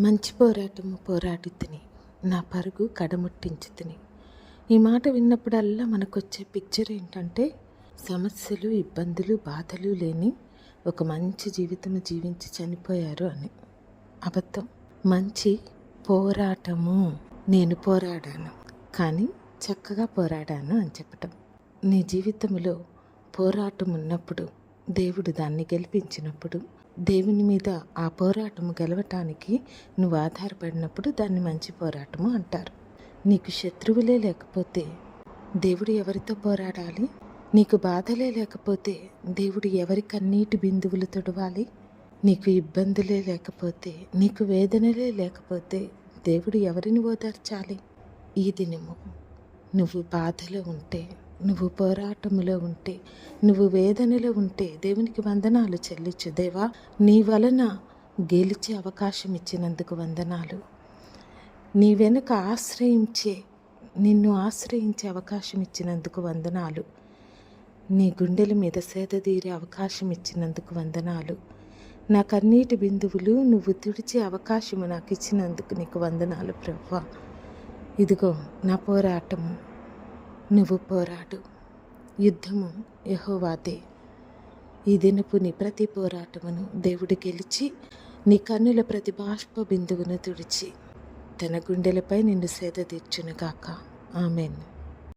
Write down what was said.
మంచి పోరాటము పోరాడితిని నా పరుగు కడముట్టించుతుని ఈ మాట విన్నప్పుడల్లా మనకొచ్చే పిక్చర్ ఏంటంటే సమస్యలు ఇబ్బందులు బాధలు లేని ఒక మంచి జీవితం జీవించి చనిపోయారు అని. అబద్ధం. మంచి పోరాటము. నేను పోరాడాను. కానీ చక్కగా పోరాడాను అని చెప్పటం. నీ జీవితంలో పోరాటం ఉన్నప్పుడు దేవుడు దాన్ని గెలిపించినప్పుడు దేవుని మీద ఆ పోరాటము గెలవటానికి నువ్వు ఆధారపడినప్పుడు దాన్ని మంచి పోరాటము అంటారు. నీకు శత్రువులే లేకపోతే దేవుడు ఎవరితో పోరాడాలి? నీకు బాధలే లేకపోతే దేవుడు ఎవరి కన్నీటి బిందువులు తుడవాలి? నీకు ఇబ్బందులే లేకపోతే నీకు వేదనలే లేకపోతే దేవుడు ఎవరిని ఓదార్చాలి? ఈ దినము నువ్వు బాధలో ఉంటే నువ్వు పోరాటములో ఉంటే నువ్వు వేదనలో ఉంటే దేవునికి వందనాలు చెల్లించు దేవా. నీ వలన గెలిచే అవకాశం ఇచ్చినందుకు వందనాలు. నీ వెనుక ఆశ్రయించే నిన్ను ఆశ్రయించే అవకాశం ఇచ్చినందుకు వందనాలు. నీ గుండెల మీద సేద తీరే అవకాశం ఇచ్చినందుకు వందనాలు. నా కన్నీటి బిందువులు నువ్వు తుడిచే అవకాశము నాకు ఇచ్చినందుకు నీకు వందనాలు ప్రవ్వా. ఇదిగో నా పోరాటము. నువ్వు పోరాడు యుద్ధము యహోవాదే. ఈ దినపు నీ ప్రతి పోరాటమును దేవుడు గెలిచి నీ కన్నుల ప్రతి బాష్ప బిందువును తుడిచి తన గుండెలపై నిన్ను సేద తీర్చునుగాక ఆమెను.